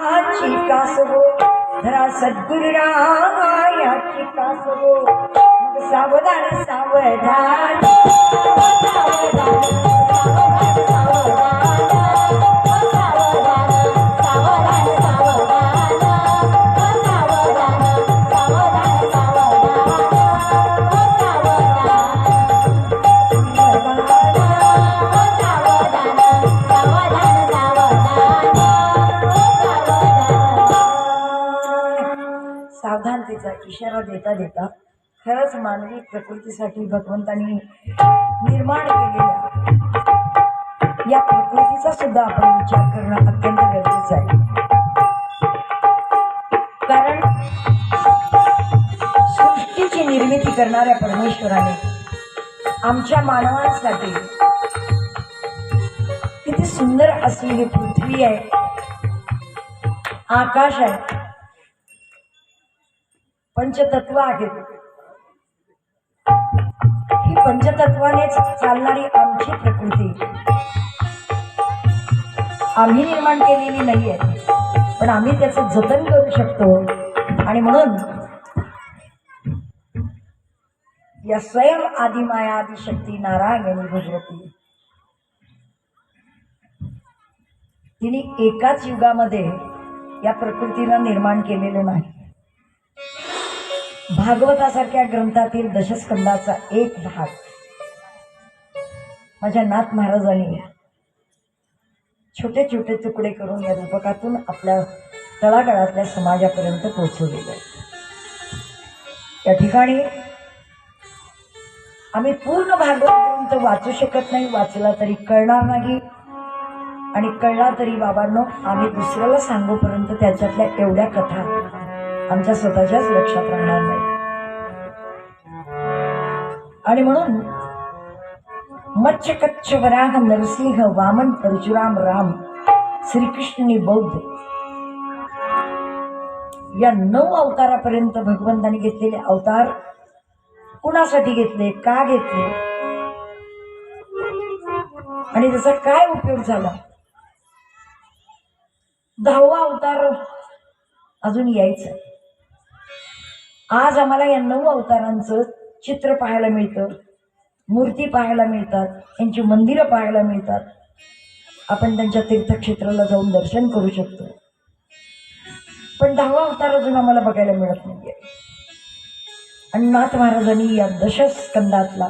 याची कासवो धरा सद्गुरु याची कासवो. सावधान सावधान सावधान. सावधानतेचा इशारा देता देता खरंच मानवी प्रकृतीसाठी भगवंतांनी निर्माण केलेल्या या प्रकृतीचा सुद्धा आपण विचार करणं अत्यंत गरजेचं आहे. कारण सृष्टीची निर्मिती करणाऱ्या परमेश्वराने आमच्या मानवांसाठी किती सुंदर असलेली पृथ्वी आहे आकाश आहे पंचतत्व आहेत ही पंचतत्वानेच चालणारी आमची प्रकृती. आम्ही निर्माण केलेली नाहीये पण आम्ही त्याचं जतन करू शकतो. आणि म्हणून या स्वयं आदिमाया आदिशक्ती नारायणी भगवती तिने एकाच युगामध्ये या प्रकृतीला निर्माण केलेलं नाही. भागवतासारख्या ग्रंथातील दशस्कंदाचा एक भाग. माझ्या नाथ महाराजांनी छोटे छोटे तुकडे करून या रूपकातून आपल्या तळागाळातल्या समाजापर्यंत पोहोचवलेलं. आहे. या ठिकाणी आम्ही पूर्ण भागवत वाचू शकत नाही वाचला तरी कळणार नाही. आणि कळला तरी बाबांनो आम्ही दुसऱ्याला सांगूपर्यंत त्याच्यातल्या एवढ्या कथा आमच्या स्वतःच्याच लक्षात राहणार नाही आणि म्हणून मच्छ कच्छ वराह नरसिंह वामन परशुराम राम श्रीकृष्णनी बौद्ध या नऊ अवतारापर्यंत भगवंतांनी घेतलेले अवतार कुणासाठी घेतले? का घेतले? आणि त्याचा काय उपयोग झाला? दहावा अवतार अजून यायचं. आज आम्हाला या नऊ अवतारांचं चित्र पाहायला मिळतं. मूर्ती पाहायला मिळतात. यांची मंदिरं पाहायला मिळतात. आपण त्यांच्या तीर्थक्षेत्राला जाऊन दर्शन करू शकतो. पण दहावा अवतार अजून आम्हाला बघायला मिळत नाहीये. आणि नाथ महाराजांनी या दशस्कंदातला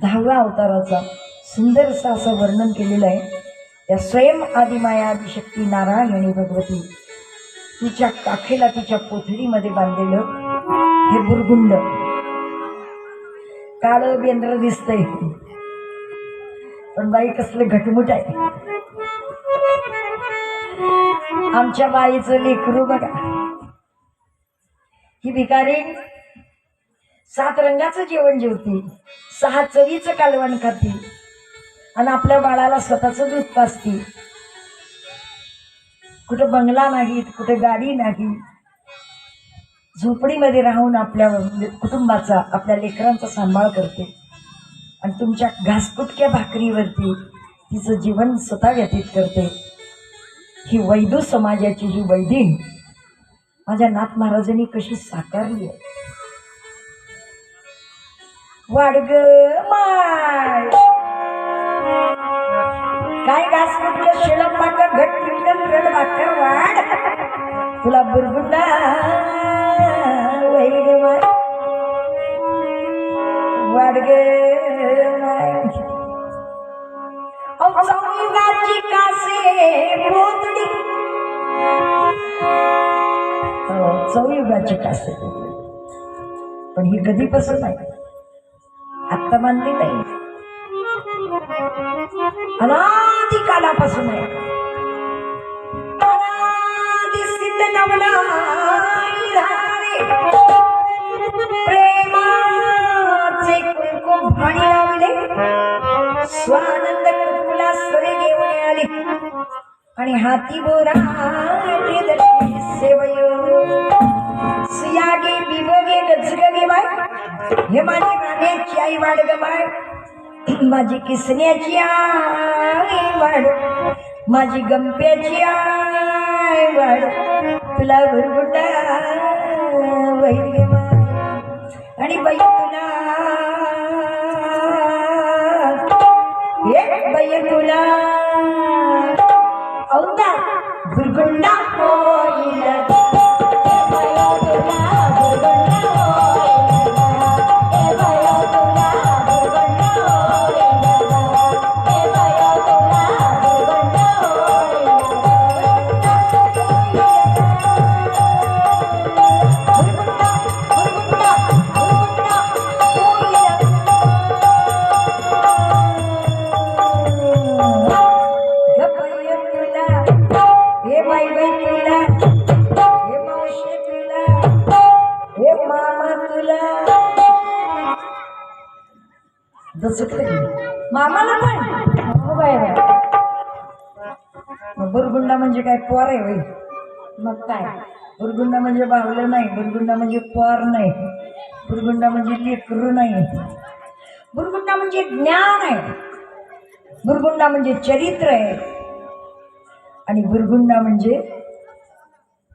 दहाव्या अवताराचा सुंदरसं असं वर्णन केलेलं आहे. या स्वयं आदिमाया आदिशक्ती नारायणी भगवती तिच्या काखेला तिच्या पोथडीमध्ये बांधलेलं हे बुरगुंड काळ बेंद्र दिसतंय. पण बाई कसलं घटमुट आहे. आमच्या बाईचं लेकरू बघा. ही भिकारी सात रंगाचं जेवण जेवती सहा चवीचं कालवण खाते आणि आपल्या बाळाला स्वतःचं दूध पाजते. कुठं बंगला नाही कुठं गाडी नाही. झोपडीमध्ये राहून आपल्या कुटुंबाचा आपल्या लेकरांचा सांभाळ करते. आणि तुमच्या घासपुटक्या भाकरीवरती तिचं जीवन स्वतः व्यतीत करते. ही वैदू समाजाची ही वैदीन माझ्या नाथ महाराजांनी कशी साकारली आहे. वाडग माय! काय घासपुटक्या शिळं पाक घट पिंडल रड भाकर वाढ. तुला बुरबुंडा वाडग माय कासे पोतडी चौयुगाची कासे पण ही कधीपासून आहे आत्ता बांधली नाही अनादी कालापासून आहे अनादी प्रेमा नवला प्रेमाचे कुंकुम भाणी लावले. स्वानंद कुंकुला सरे घेऊन आले. आणि हाती बोरा सेवयो. सुयागे बिबगे गजगगे बाय. हे माझी राण्याची आई वाढ ग बाय. माझी किसण्याची आई वाढ माझी गंप्याची आई वाढ तुला गुरगुटा वैगे आणि बाई तुला हे बाई तुला मामाला पण. हो, हो बुरगुंडा म्हणजे काय पोर आहे बाई मग काय? बुरगुंडा म्हणजे बावलं नाही बुरगुंडा म्हणजे पोर नाही. बुरगुंडा म्हणजे लेकरू नाही. बुरगुंडा म्हणजे ज्ञान आहे. बुरगुंडा म्हणजे चरित्र आहे. आणि बुरगुंडा म्हणजे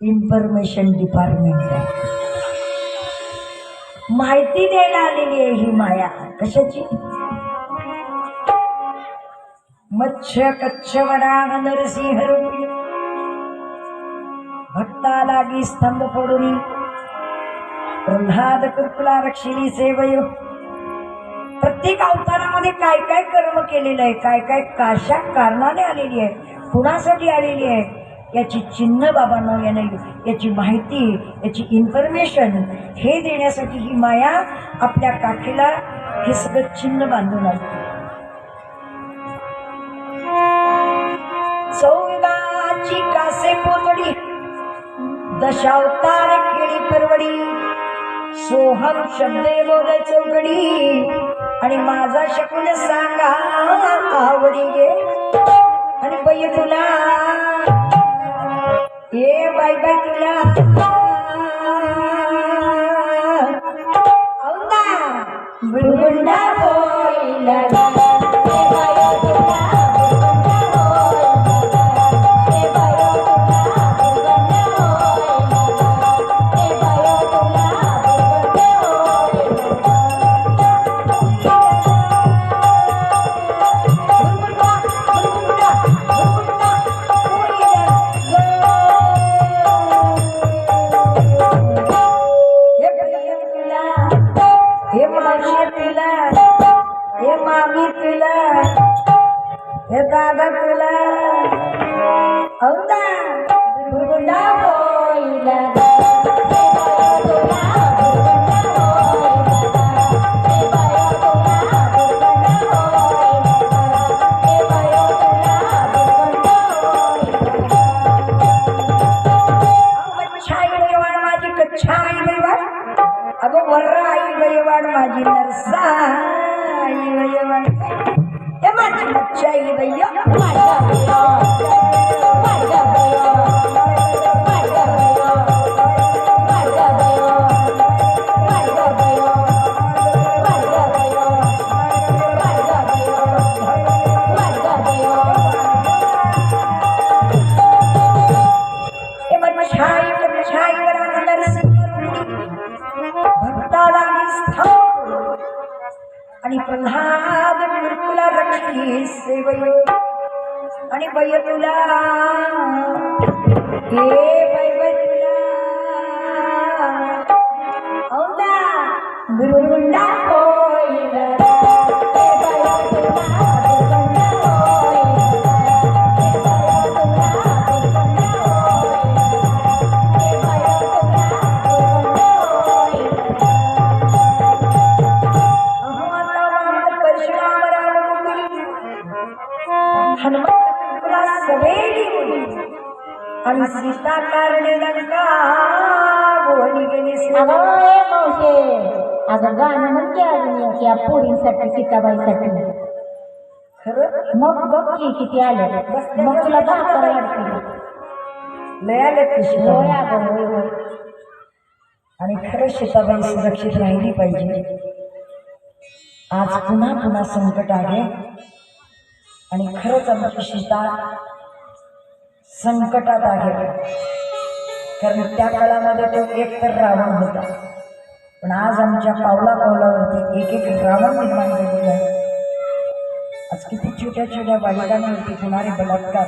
इन्फॉर्मेशन डिपार्टमेंट आहे. माहिती द्यायला आलेली आहे ही माया. कशाची? मत्स्य कच्छ नरसिंह रूपी भक्ता लागी स्तंभ पडुनी प्रल्हाद कुर्कुला रक्षिणी सेवयो। प्रत्येक अवतारामध्ये काय काय कर्म केलेलं आहे काय काय काशा कारणाने आलेली आहे कुणासाठी आलेली आहे याची चिन्ह बाबांना याने याची माहिती याची इन्फॉर्मेशन हे देण्यासाठी ही माया आपल्या काठीला हे सगळं चिन्ह बांधून आली दशावतार खेळी परवडी. सोहम शब्दे बोल चौकडी आणि माझा शकुन सांगा आवडी गे. आणि बाई तुला ये बाई बाई तुला. औदा बुलबुंडा बोईला आई बैवाड माझी नरसाई बैवाड हे माझी आणि प्रल्हाद तुला रक्षी सेवय आणि बय तुला हे सीता कारणे लंका बोलली गेली अगं ए मावशे अगं गाणं म्हणते अजून एक या पोरींसाठी सीताबाईसाठी. खरं? मग बघ की किती आले. मग तुला बहात्तर वाटते लय आले ते होय सीताबाई. अगं होय होय. आणि खरं सीताबाई सुरक्षित राहिली पाहिजे. आज पुन्हा पुन्हा संकट आले. आणि खरंच आमची सीता संकटात आहे. कारण त्या काळामध्ये तो एक तर रावण होता. पण आज आमच्या पावला पावलावरती एक एक रावण निर्माण झालेला आहे. आज किती छोट्या छोट्या बालकांवरती होणारे बलात्कार.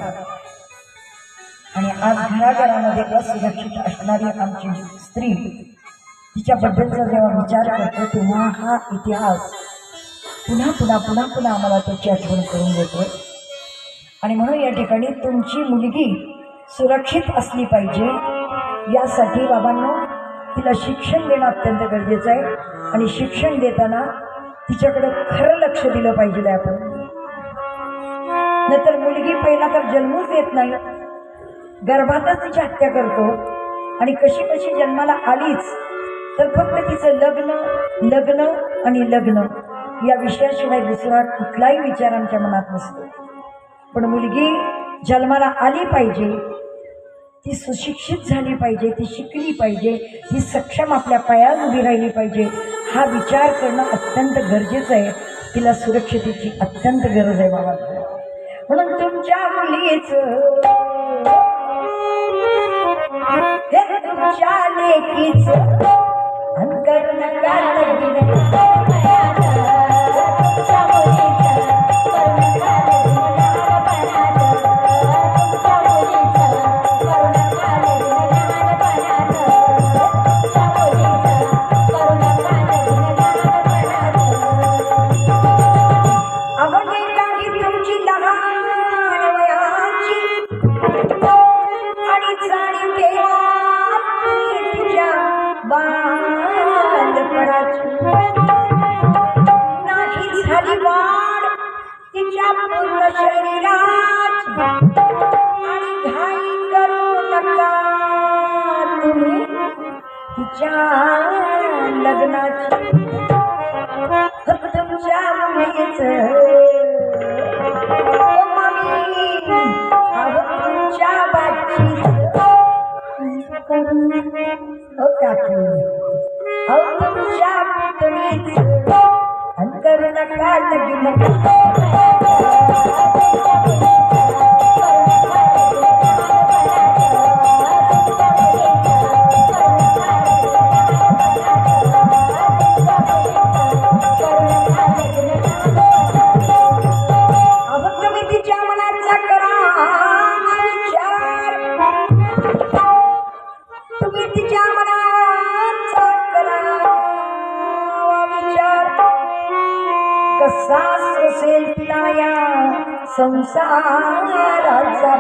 आणि आज घराघरामध्ये असुरक्षित असणारी आमची स्त्री तिच्याबद्दलचा जेव्हा विचार करतो तेव्हा हा इतिहास पुन्हा पुन्हा पुन्हा पुन्हा आम्हाला त्याची आठवण करून देतोय आणि म्हणून या ठिकाणी तुमची मुलगी सुरक्षित असली पाहिजे. यासाठी बाबांनो तिला शिक्षण देणं अत्यंत गरजेचं आहे. आणि शिक्षण देताना तिच्याकडे खरं लक्ष दिलं पाहिजे आपण. नंतर मुलगी पहिला तर जन्मच येत नाही. गर्भातच तिची हत्या करतो. आणि कशी कशी जन्माला आलीच तर फक्त तिचं लग्न लग्न आणि लग्न या विषयाशिवाय दुसरा कुठलाही विचार आमच्या मनात नसतो. पण मुलगी जन्माला आली पाहिजे ती सुशिक्षित झाली पाहिजे ती शिकली पाहिजे ती सक्षम आपल्या पायावर उभी राहिली पाहिजे हा विचार करणं अत्यंत गरजेचं आहे. तिला सुरक्षितेची अत्यंत गरज आहे बाबा. म्हणून तुमच्या मुलीचं हे तुमच्या लेकीच अंकरण अवघे लग्नाची. तुमच्या मुलीचं तुमच्या बाजीच हो काकी. अहो तुमच्या पुतणीच. अंतर नका लगीन असेल तिला या संसाराचा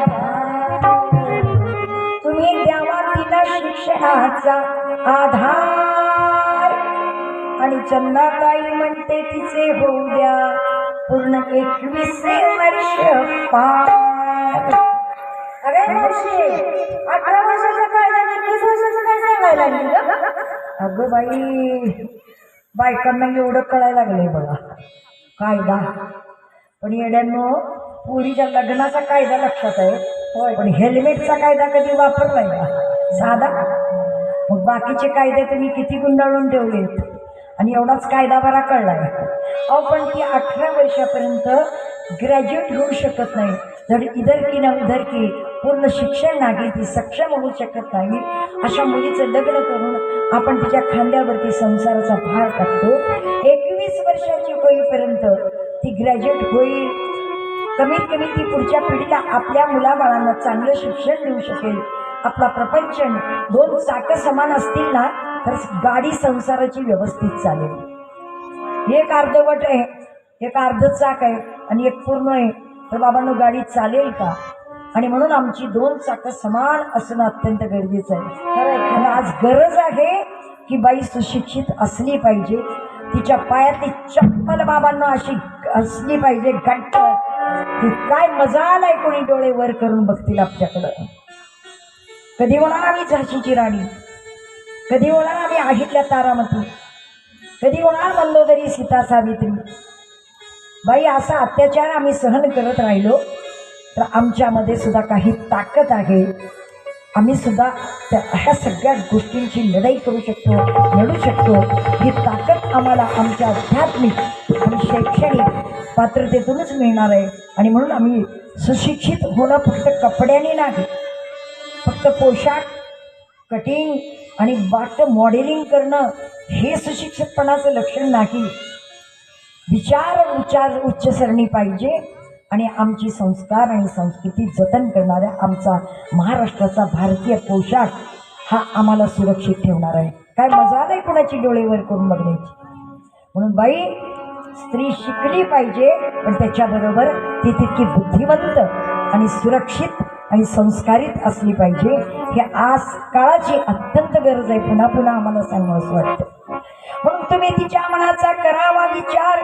तुम्ही द्यावा तिला शिक्षणाचा आधार. आणि चंदाताई म्हणते तिचे होऊ द्या पूर्ण एकवीसशे वर्ष पार. अरे मावशी अठरा वर्षाचा काय झालं? एकवीस वर्षाचा काय सांगायला लागली ग? अगं बाई बायकांना एवढं कळायला लागलंय बघा. कायदा. पण येड्यांनो पोरीच्या लग्नाचा कायदा लक्षात आहे. होय पण हेल्मेटचा कायदा कधी वापरलाय का? साधा. मग बाकीचे कायदे तुम्ही किती गुंडाळून ठेवलेत? आणि एवढाच कायदा बरा कळलाय. अहो पण ती अठरा वर्षापर्यंत ग्रॅज्युएट होऊ शकत नाही. जर इधर की ना उधर की पूर्ण शिक्षण नाही ती सक्षम होऊ शकत नाही. अशा मुलीचं लग्न करून आपण तिच्या खांद्यावरती संसाराचा भार टाकतो. एकवीस वर्षाची होईपर्यंत ती ग्रॅज्युएट होईल. कमीत कमी ती पुढच्या पिढीला आपल्या मुलाबाळांना चांगलं शिक्षण देऊ शकेल. आपला प्रपंच दोन चाकं समान असतील ना तर गाडी संसाराची व्यवस्थित चालेल. एक अर्धवट आहे एक अर्ध चाक आहे आणि एक पूर्ण आहे. तर बाबांनो गाडी चालेल का? आणि म्हणून आमची दोन चाकं समान असणं अत्यंत गरजेचं आहे. कारण आज गरज आहे की बाई सुशिक्षित असली पाहिजे. तिच्या पायातली चप्पल बाबांना अशी असली पाहिजे. घट्ट की काय मजा आलाय कोणी डोळे वर करून बघतील आपल्याकडं. कधी होणार आम्ही झाशीची राणी? कधी होणार आम्ही आगीतल्या तारामती? कधी होणार मंदोदरी सीता सावित्री? बाई असा अत्याचार आम्ही सहन करत राहिलो. तर आमच्यामध्ये सुद्धा काही ताकद आहे. आम्ही सुद्धा त्या ह्या सगळ्या गोष्टींची लढाई करू शकतो लढू शकतो. ही ताकद आम्हाला आमच्या आध्यात्मिक आणि शैक्षणिक पात्रतेतूनच मिळणार आहे. आणि म्हणून आम्ही सुशिक्षित होणं फक्त कपड्याने नाही फक्त पोशाख कटिंग आणि बाट मॉडेलिंग करणं हे सुशिक्षितपणाचं लक्षण नाही. विचार उच्चार उच्च सरणी पाहिजे. आणि आमची संस्कार आणि संस्कृती जतन करणाऱ्या आमचा महाराष्ट्राचा भारतीय पोशाख हा आम्हाला सुरक्षित ठेवणार आहे. काय मजा नाही कुणाची डोळेवर करून बघण्याची? म्हणून बाई स्त्री शिकली पाहिजे पण त्याच्याबरोबर ती तितकी बुद्धिवंत आणि सुरक्षित आणि संस्कारित असली पाहिजे. हे आज काळाची अत्यंत गरज आहे. पुन्हा पुन्हा आम्हाला सांगावं असं वाटतं. तुम्ही तिच्या मनाचा करावा विचार.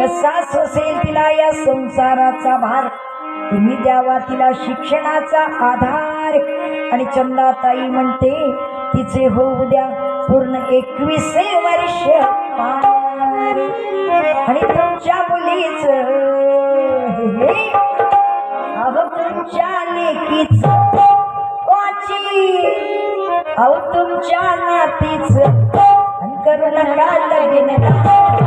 कसा सोसेल तिला या संसाराचा भार? तुम्ही द्यावा तिला शिक्षणाचा आधार. आणि चंदाताई म्हणते तिचे होऊ द्या पूर्ण एकवीस वर्ष आणि तुमच्या मुलीच अहो तुमच्या लेकीच वाची. अहो तुमच्या नातीच करू नका लगीन